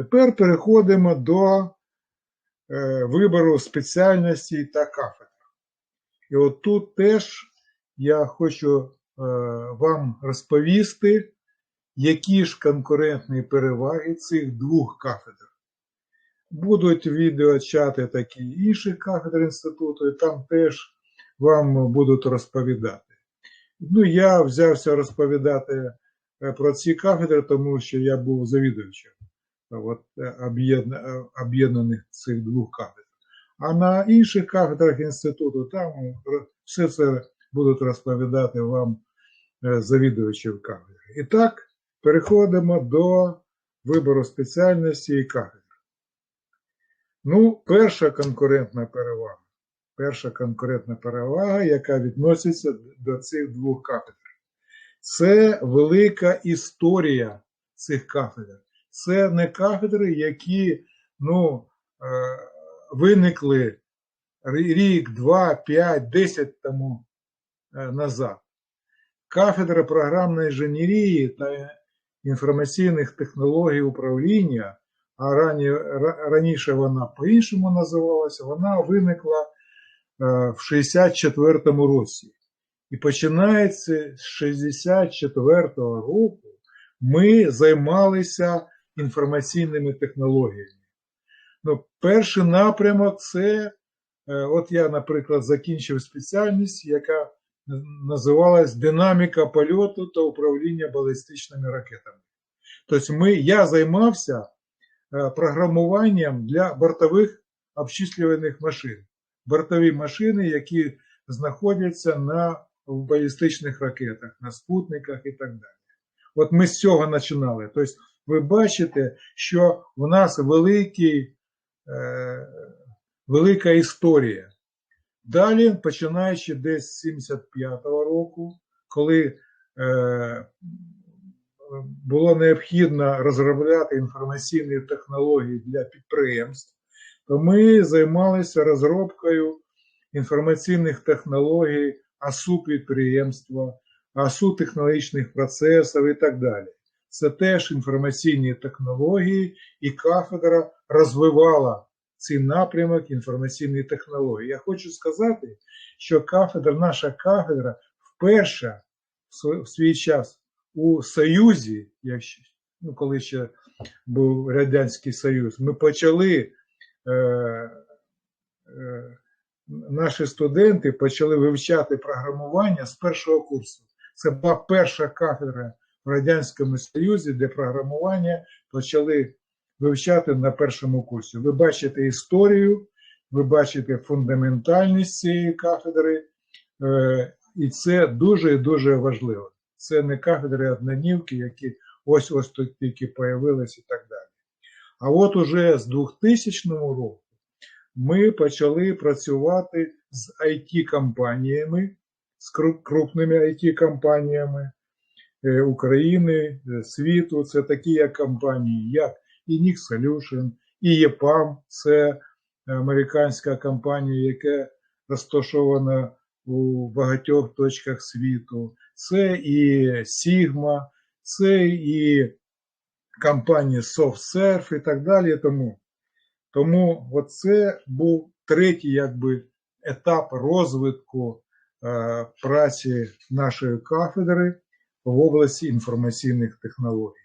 Тепер переходимо до е, вибору спеціальностей та кафедр. І от тут теж я хочу е, вам розповісти, які ж конкурентні переваги цих двох кафедр. Будуть відеочати такі інших кафедр інституту, і там теж вам будуть розповідати. Ну, я взявся розповідати е, про ці кафедри, тому що я був завідувачем от, е, е, об'єднаних цих двох кафедр. А на інших кафедрах інституту там все це будуть розповідати вам е, завідувачів кафедри. І так, переходимо до вибору спеціальності і кафедр. Ну, перша конкурентна перевага. Перша конкурентна перевага, яка відноситься до цих двох кафедр. Це велика історія цих кафедр. Це не кафедри, які ну, е, виникли рік, два, п'ять, десять тому е, назад. Кафедра програмної інженерії та інформаційних технологій управління, а рані, раніше вона по-іншому називалася, вона виникла е, в 64-му році. І починається з 64-го року ми займалися інформаційними технологіями. Ну, перший напрямок це, е, от я, наприклад, закінчив спеціальність, яка називалась Динаміка польоту та управління балістичними ракетами. Тобто ми, я займався е, програмуванням для бортових обчислюваних машин. Бортові машини, які знаходяться на балістичних ракетах, на спутниках і так далі. От ми з цього починали. Тобто, ви бачите, що в нас великий, е, велика історія. Далі, починаючи десь з 75-го року, коли е, було необхідно розробляти інформаційні технології для підприємств, то ми займалися розробкою інформаційних технологій АСУ підприємства, АСУ технологічних процесів і так далі. Це теж інформаційні технології, і кафедра розвивала цей напрямок інформаційної технології. Я хочу сказати, що кафедра, наша кафедра вперше в свій час у Союзі, якщо, ну, коли ще був Радянський Союз, ми почали. Е, е, наші студенти почали вивчати програмування з першого курсу. Це була перша кафедра Радянському Союзі, де програмування почали вивчати на першому курсі. Ви бачите історію, ви бачите фундаментальність цієї кафедри, е, і це дуже і дуже важливо. Це не кафедри одноднівки, які ось ось тут тільки появились і так далі. А от уже з 2000 року ми почали працювати з IT-компаніями, з крупними IT-компаніями України, е, світу. Це такі як компанії, як Inix Solution, і EPAM, це американська компанія, яка розташована у багатьох точках світу. Це і Sigma, це і компанії SoftServe і так далі. Тому тому це був третій якби, етап розвитку е, праці нашої кафедри в області інформаційних технологій.